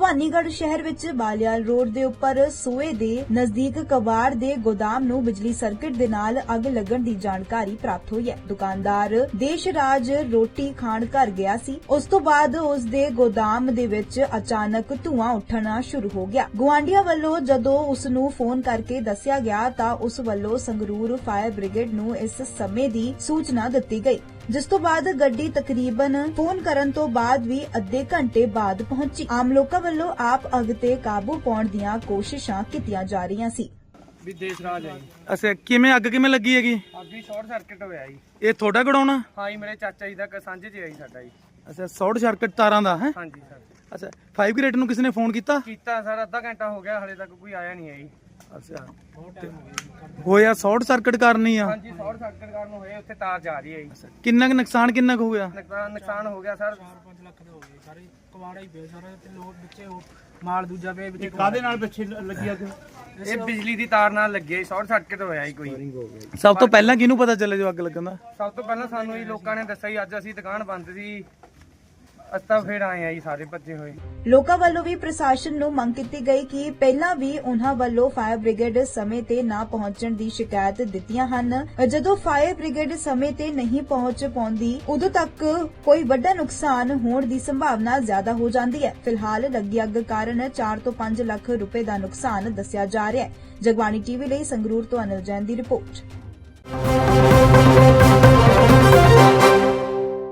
ਭਵਾਨੀਗੜ੍ਹ ਸ਼ਹਿਰ ਵਿੱਚ ਬਾਲਿਆਲ ਰੋਡ ਦੇ ਉੱਪਰ ਸੋਏ ਦੇ ਨਜ਼ਦੀਕ ਕਬਾੜ ਦੇ ਗੋਦਾਮ ਨੂੰ ਬਿਜਲੀ ਸਰਕਟ ਦੇ ਨਾਲ ਅੱਗ ਲੱਗਣ ਦੀ ਜਾਣਕਾਰੀ ਪ੍ਰਾਪਤ ਹੋਈ ਹੈ। ਦੁਕਾਨਦਾਰ ਦੇਸ਼ਰਾਜ ਰੋਟੀ ਖਾਣ ਘਰ ਗਿਆ ਸੀ। ਉਸ ਤੋਂ ਬਾਅਦ ਉਸ ਦੇ ਗੋਦਾਮ ਦੇ ਵਿੱਚ ਅਚਾਨਕ ਧੂਆਂ ਉੱਠਣਾ ਸ਼ੁਰੂ ਹੋ ਗਿਆ। ਗੁਆਂਢੀਆਂ ਵੱਲੋਂ ਜਦੋਂ ਉਸ ਨੂੰ ਫੋਨ ਕਰਕੇ ਦੱਸਿਆ ਗਿਆ ਤਾਂ ਉਸ ਵੱਲੋਂ ਸੰਗਰੂਰ ਫਾਇਰ ਬ੍ਰਿਗੇਡ ਨੂੰ ਇਸ ਸਮੇਂ ਦੀ ਸੂਚਨਾ ਦਿੱਤੀ ਗਈ, ਜਿਸ ਤੋਂ ਬਾਅਦ ਗੱਡੀ ਤਕਰੀਬਨ ਫੋਨ ਕਰਨ ਤੋਂ ਬਾਅਦ ਵੀ ਅੱਧੇ ਘੰਟੇ ਬਾਅਦ ਪਹੁੰਚੀ। ਆਮ ਲੋਕਾਂ ਵੱਲੋਂ ਆਪ ਅੱਗ ਤੇ ਕਾਬੂ ਪਾਉਣ ਦੀਆਂ ਕੋਸ਼ਿਸ਼ਾਂ ਕੀਤੀਆਂ ਜਾ ਰਹੀਆਂ ਸੀ। ਵੀ ਦੇਸ਼ ਰਾਜ ਹੈ ਜੀ ਅੱਛਾ ਕਿਵੇਂ ਅੱਗ ਕਿਵੇਂ ਲੱਗੀ ਹੈਗੀ? ਅੱਗੇ ਸ਼ਾਰਟ ਸਰਕਟ ਹੋਇਆ ਜੀ। ਇਹ ਤੁਹਾਡਾ ਗੜਾਉਣਾ ਹਾਂ ਜੀ ਮੇਰੇ ਚਾਚਾ ਜੀ ਦਾ ਕ- ਸਾਂਝੇ ਚ ਹੈ ਜੀ ਸਾਡਾ ਜੀ। ਅੱਛਾ ਸ਼ਾਰਟ ਸਰਕਟ ਤਾਰਾਂ ਦਾ ਹੈ? ਹਾਂਜੀ ਸਰ ਅੱਛਾ 5 ਗ੍ਰੇਡ ਨੂੰ ਕਿਸੇ ਨੇ ਫੋਨ ਕੀਤਾ? ਕੀਤਾ ਸਰ ਅੱਧਾ ਘੰਟਾ ਹੋ ਗਿਆ ਹਲੇ ਤੱਕ ਕੋਈ ਆਇਆ ਨਹੀਂ ਹੈ ਜੀ। ਅੱਛਾ ਹੋਇਆ ਸ਼ਾਰਟ ਸਰਕਟ ਕਰਨੀ ਆ? ਹਾਂਜੀ ਸ਼ਾਰਟ ਸਰਕਟ ਕਾਰਨ ਹੋਏ ਉੱਥੇ ਤਾਰ ਜਾ ਰਹੀ ਹੈ ਜੀ। ਕਿੰਨਾ ਕੁ ਨੁਕਸਾਨ ਕਿੰਨਾ ਕੁ ਹੋ ਗਿਆ? ਨੁਕਸਾਨ ਨੁਕਸਾਨ ਹੋ ਗਿਆ ਸਰ। 5 ਲੱਖ ਦੇ ਹੋ ਗਏ। ਸਾਰੇ ਕਵਾੜਾ ਹੀ ਪਿਆ ਸਾਰਾ ਤੇ ਲੋਕ ਵਿੱਚੇ ਉਹ ਮਾਲ ਦੂਜਾ ਪਿਆ ਵਿੱਚ ਕਾਦੇ ਨਾਲ ਪਿੱਛੇ ਲੱਗੀ ਅੱਗ? ਇਹ ਬਿਜਲੀ ਦੀ ਤਾਰ ਨਾਲ ਲੱਗੇ ਸ਼ਾਰਟ ਸਰਕਟ ਹੋਇਆ ਜੀ ਕੋਈ। ਸਭ ਤੋਂ ਪਹਿਲਾਂ ਕਿਹਨੂੰ ਪਤਾ ਚੱਲੇ ਜੋ ਅੱਗ ਲੱਗਣ ਦਾ? ਸਭ ਤੋਂ ਪਹਿਲਾਂ ਸਾਨੂੰ ਇਹ ਲੋਕਾਂ ਨੇ ਦੱਸਿਆ ਜੀ ਅੱਜ ਅਸੀਂ ਦੁਕਾਨ ਬੰਦ ਸੀ। ਅਸਤਾ ਫੇਰ ਆਏ ਆ ਜੀ, ਸਾਰੇ ਭੱਜੇ ਹੋਏ। ਲੋਕਾਂ ਵੱਲੋਂ ਵੀ ਪ੍ਰਸ਼ਾਸਨ ਨੂੰ ਮੰਗ ਕੀਤੀ ਗਈ ਕਿ ਪਹਿਲਾਂ ਵੀ ਉਹਨਾਂ ਵੱਲੋਂ ਫਾਇਰ ਬ੍ਰਿਗੇਡ ਸਮੇਂ ਤੇ ਨਾ ਪਹੁੰਚਣ ਦੀ ਸ਼ਿਕਾਇਤ ਦਿੱਤੀਆਂ ਹਨ। ਜਦੋਂ ਫਾਇਰ ਬ੍ਰਿਗੇਡ ਸਮੇਂ ਤੇ ਨਹੀਂ ਪਹੁੰਚ ਪਾਉਂਦੀ, ਉਦੋਂ ਤੱਕ ਕੋਈ ਵੱਡਾ ਨੁਕਸਾਨ ਹੋਣ ਦੀ ਸੰਭਾਵਨਾ ਜ਼ਿਆਦਾ ਹੋ ਜਾਂਦੀ ਹੈ। ਫਿਲਹਾਲ ਲੱਗੀ ਅੱਗ ਕਾਰਨ 4 ਤੋਂ 5 ਲੱਖ ਰੁਪਏ ਦਾ ਨੁਕਸਾਨ ਦੱਸਿਆ ਜਾ ਰਿਹਾ ਹੈ। ਜਗਬਾਣੀ ਟੀਵੀ ਲਈ ਸੰਗਰੂਰ ਤੋਂ ਅਨਿਲ ਜੈਨ ਦੀ ਰਿਪੋਰਟ।